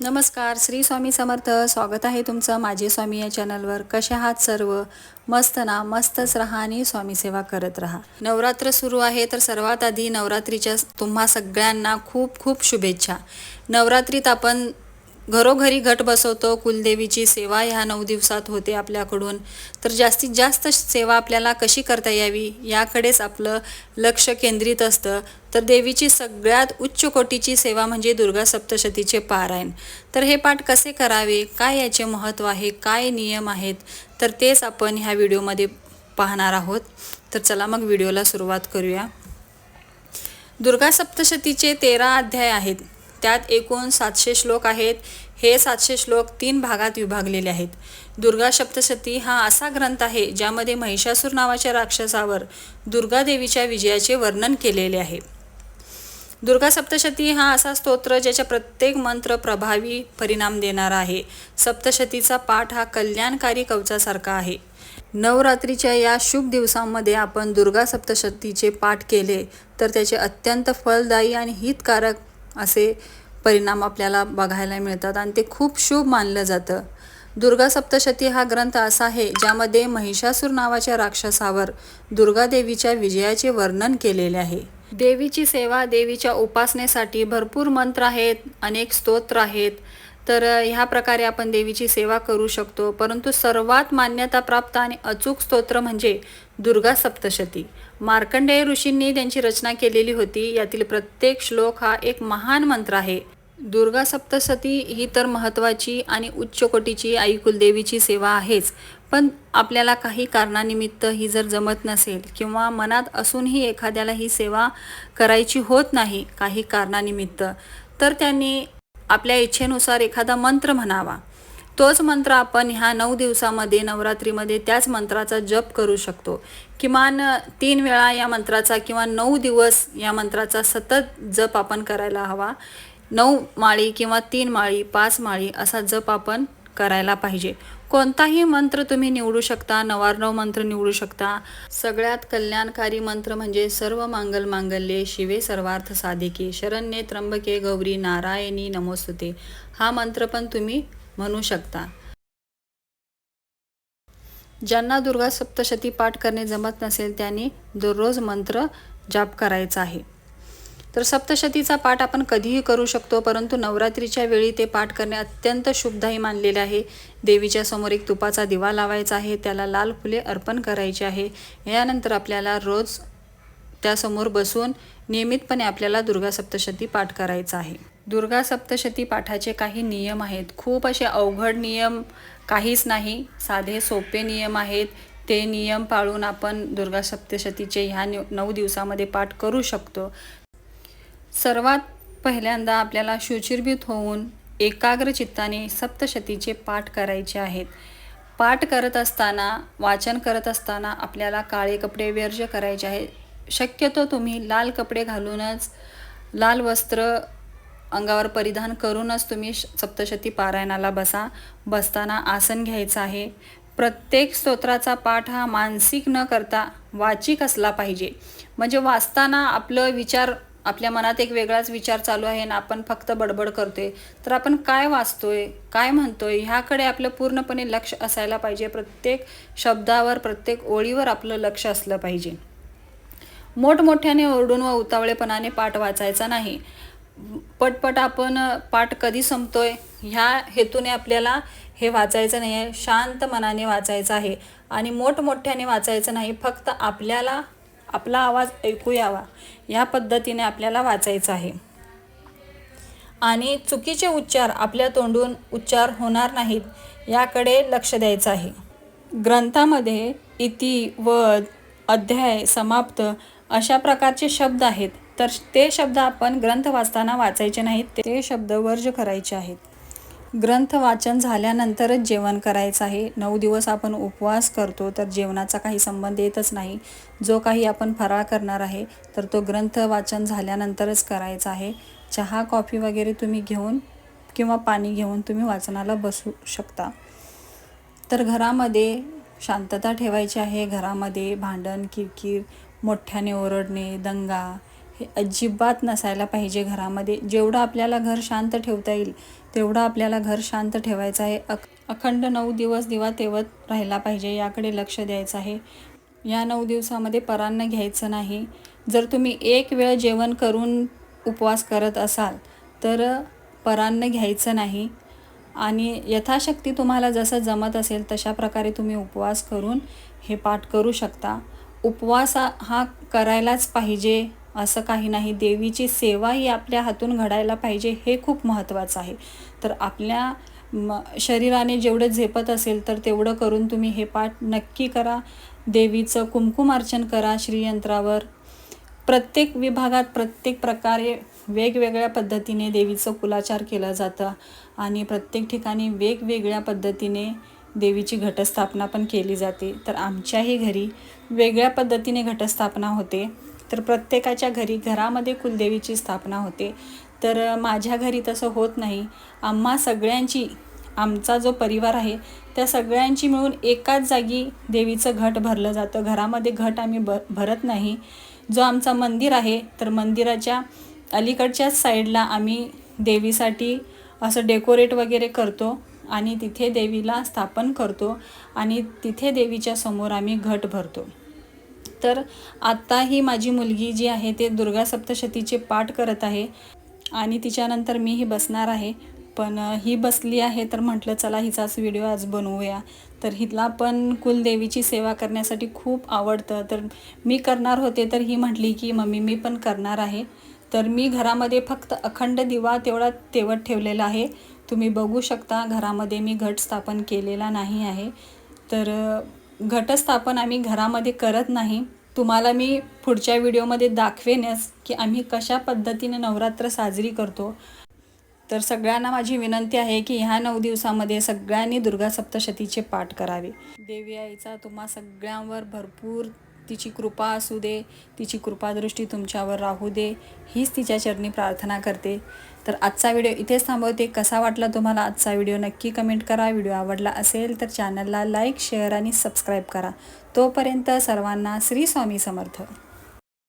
नमस्कार श्री स्वामी समर्थ. स्वागत आहे तुमचं माझे स्वामी या चॅनलवर. कसे आहात सर्व? मस्त ना? मस्तच राहा आणि स्वामी सेवा करत राहा. नवरात्र सुरू आहे तर सर्वात आधी नवरात्रीच्या तुम्हा सगळ्यांना खूप खूप शुभेच्छा. नवरात्रीत आपण घरोघरी घट बसवतो कुलदेवीची सेवा ह्या नऊ दिवसात होते आपल्याकडून. तर जास्तीत जास्त सेवा आपल्याला कशी करता यावी याकडेच आपलं लक्ष केंद्रित असतं. तर देवीची सगळ्यात उच्च कोटीची सेवा म्हणजे दुर्गा सप्तशतीचे पारायण. तर हे पाठ कसे करावे काय याचे महत्त्व आहे काय नियम आहेत तर तेच आपण ह्या व्हिडिओमध्ये पाहणार आहोत. तर चला मग व्हिडिओला सुरुवात करूया. दुर्गा सप्तशतीचे तेरा अध्याय आहेत. त्यात एकूण सातशे श्लोक आहेत. हे सातशे श्लोक तीन भागात विभागलेले आहेत. दुर्गा सप्तशती हा असा ग्रंथ आहे ज्यामध्ये महिषासूर नावाच्या राक्षसावर दुर्गा देवीच्या विजयाचे वर्णन केलेले आहे. दुर्गा सप्तशती हा असा स्तोत्र ज्याच्या प्रत्येक मंत्र प्रभावी परिणाम देणारा आहे. सप्तशतीचा पाठ हा कल्याणकारी कवचासारखा आहे. नवरात्रीच्या या शुभ दिवसांमध्ये आपण दुर्गा सप्तशतीचे पाठ केले तर त्याचे अत्यंत फलदायी आणि हितकारक असे परिणाम आपल्याला बघायला मिळतात आणि ते खूप शुभ मानलं जातं. दुर्गा सप्तशती हा ग्रंथ असा आहे ज्यामध्ये महिषासूर नावाच्या राक्षसावर दुर्गा देवीच्या विजयाचे वर्णन केलेले आहे. देवीची सेवा देवीच्या उपासनेसाठी भरपूर मंत्र आहेत अनेक स्तोत्र आहेत. तर ह्या प्रकारे आपण देवीची सेवा करू शकतो. परंतु सर्वात मान्यताप्राप्त आणि अचूक स्तोत्र म्हणजे दुर्गा सप्तशती. मार्कंडेय ऋषींनी त्यांची रचना केलेली होती. यातील प्रत्येक श्लोक हा एक महान मंत्र आहे. दुर्गा सप्तशती ही तर महत्त्वाची आणि उच्च कोटीची आई कुलदेवीची सेवा आहेच. पण आपल्याला काही कारणानिमित्त ही जर जमत नसेल किंवा मनात असूनही एखाद्याला ही सेवा करायची होत नाही काही कारणानिमित्त तर त्यांनी आपल्या इच्छेनुसार एखादा मंत्र म्हणावा. तोच मंत्र आपण ह्या नऊ दिवसामध्ये नवरात्रीमध्ये त्याच मंत्राचा जप करू शकतो. किमान तीन वेळा या मंत्राचा किंवा नऊ दिवस या मंत्राचा सतत जप आपण करायला हवा. नऊ माळी किंवा तीन माळी पाच माळी असा जप आपण करायला पाहिजे. कोणताही मंत्र तुम्ही निवडू शकता नवार्णव मंत्र निवडू शकता. सगळ्यात कल्याणकारी मंत्र म्हणजे सर्व मांगल मांगल्ये शिवे सर्वार्थ साधिके शरण्ये त्र्यंबके गौरी नारायणी नमोस्तुते. हा मंत्र पण तुम्ही म्हणू शकता. ज्यांना दुर्गा सप्तशती पाठ करणे जमत नसेल त्यांनी दररोज मंत्र जाप करायचा आहे. तर सप्तशतीचा पाठ आपण कधीही करू शकतो परंतु नवरात्रीच्या वेळी ते पाठ करणे अत्यंत शुभदायी मानलेले आहे. देवीच्या समोर एक तुपाचा दिवा लावायचा आहे त्याला लाल फुले अर्पण करायचे आहे. यानंतर आपल्याला रोज त्यासमोर बसून नियमितपणे आपल्याला दुर्गा सप्तशती पाठ करायचा आहे. दुर्गा सप्तशती पाठाचे काही नियम आहेत. खूप असे अवघड नियम काहीच नाही. साधे सोपे नियम आहेत. ते नियम पाळून आपण दुर्गा सप्तशतीचे ह्या नऊ दिवसामध्ये पाठ करू शकतो. सर्वात पहिल्यांदा आपल्याला शुचिर्भूत होऊन एकाग्र चित्ताने सप्तशतीचे पाठ करायचे आहेत. पाठ करत असताना वाचन करत असताना आपल्याला काळे कपडे वर्ज करायचे आहे शक्यतो तुम्ही लाल कपडे घालूनच लाल वस्त्र अंगावर परिधान करूनच तुम्ही सप्तशती पारायणाला बसा. बसताना आसन घ्यायचं आहे. प्रत्येक स्तोत्राचा पाठ हा मानसिक न करता वाचिक असला पाहिजे. म्हणजे वाचताना आपलं विचार आपल्या मनात एक वेगळाच विचार चालू आहे ना आपण फक्त बडबड करतोय. तर आपण काय वाचतोय काय म्हणतोय ह्याकडे आपलं पूर्णपणे लक्ष असायला पाहिजे. प्रत्येक शब्दावर प्रत्येक ओळीवर आपलं लक्ष असलं पाहिजे. मोठमोठ्याने ओरडून व उतावळेपणाने पाठ वाचायचा नाही. पटपट आपण पाठ कधी संपतोय ह्या हेतूने आपल्याला हे वाचायचं नाही आहे शांत मनाने वाचायचं आहे. आणि मोठमोठ्याने वाचायचं नाही फक्त आपल्याला आपला आवाज ऐकू यावा. या पद्धतीने आपल्याला वाचायचं आहे. आणि चुकीचे उच्चार आपल्या तोंडून उच्चार होणार नाहीत याकडे लक्ष द्यायचं आहे. ग्रंथामध्ये इति वद अध्याय समाप्त अशा प्रकारचे शब्द आहेत. तर ते शब्द आपण ग्रंथ वाचताना वाचायचे नाहीत ते शब्द वर्ज करायचे आहेत. ग्रंथ वाचन झाल्यानंतरच जेवण करायचं आहे. नऊ दिवस आपण उपवास करतो तर जेवणाचा काही संबंध येतच नाही. जो काही आपण फराळ करणार आहे तर तो ग्रंथ वाचन झाल्यानंतरच करायचा आहे. चहा कॉफी वगैरे तुम्ही घेऊन किंवा पाणी घेऊन तुम्ही वाचनाला बसू शकता. तर घरामध्ये शांतता ठेवायची आहे. घरामध्ये भांडण किरकिर मोठ्याने ओरडणे दंगा हे अजिबात नसायला पाहिजे घरामध्ये. जेवढं आपल्याला घर शांत ठेवता येईल तेवढं आपल्याला घर शांत ठेवायचं आहे. अख अखंड नऊ दिवस दिवा तेवत राहिला पाहिजे याकडे लक्ष द्यायचं आहे. या नऊ दिवसामध्ये परान्न घ्यायचं नाही. जर तुम्ही एक वेळ जेवण करून उपवास करत असाल तर परान्न घ्यायचं नाही. आणि यथाशक्ती तुम्हाला जसं जमत असेल तशा प्रकारे तुम्ही उपवास करून हे पाठ करू शकता. उपवास हा करायलाच पाहिजे. असं काही नाही. देवीची सेवा ही आपल्या हातून घडायला पाहिजे हे खूप महत्त्वाचं आहे. तर आपल्या म शरीराने जेवढं झेपत असेल तर तेवढं करून तुम्ही हे पाठ नक्की करा. देवीचं कुमकुमार्चन करा श्रीयंत्रावर. प्रत्येक विभागात प्रत्येक प्रकारे वेगवेगळ्या पद्धतीने देवीचं कुलाचार केलं जातं आणि प्रत्येक ठिकाणी वेगवेगळ्या पद्धतीने देवीची घटस्थापना पण केली जाते. तर आमच्याही घरी वेगळ्या पद्धतीने घटस्थापना होते. तर प्रत्येकाच्या घरी घरामध्ये कुलदेवीची स्थापना होते. तर माझ्या घरी तसं होत नाही. आम्हा सगळ्यांची आमचा जो परिवार आहे त्या सगळ्यांची मिळून एकाच जागी देवीचं घट भरलं जातं. घरामध्ये घट आम्ही ब भरत नाही. जो आमचा मंदिर आहे तर मंदिराच्या अलीकडच्याच साईडला आम्ही देवीसाठी असं डेकोरेट वगैरे करतो आणि तिथे देवीला स्थापन करतो आणि तिथे देवीच्या समोर आम्ही घट भरतो. तर आत्ता ही माझी मुलगी जी आहे ते दुर्गा सप्तशतीचे पाठ करत आहे आणि तिच्यानंतर मीही बसणार आहे. पण ही बसली आहे तर म्हटलं चला हिचाच व्हिडिओ आज बनवूया. तर हिला पण कुलदेवीची सेवा करण्यासाठी खूप आवडतं. तर मी करणार होते तर ही म्हटली की मम्मी मी पण करणार आहे. तर मी घरामध्ये फक्त अखंड दिवा तेवढा तेवत ठेवलेला आहे. तुम्ही बघू शकता घरामध्ये मी घट स्थापन केलेला नाही आहे. तर घटस्थापन आम्ही घरामध्ये करत नाही. तुम्हाला मी पुढच्या व्हिडिओमध्ये दाखवेनच की आम्ही कशा पद्धतीने नवरात्र साजरी करतो. तर सगळ्यांना माझी विनंती आहे की ह्या नऊ दिवसामध्ये सगळ्यांनी दुर्गा सप्तशतीचे पाठ करावे. देवी आईचा तुम्हा सगळ्यांवर भरपूर तिची कृपा असू दे तिची कृपादृष्टी तुमच्यावर राहू दे हीच तिच्या चरणी प्रार्थना करते. तर आजचा व्हिडिओ इथेच थांबवते. कसा वाटला तुम्हाला आजचा व्हिडिओ नक्की कमेंट करा. व्हिडिओ आवडला असेल तर चॅनलला लाईक शेअर आणि सबस्क्राईब करा. तोपर्यंत सर्वांना श्री स्वामी समर्थ.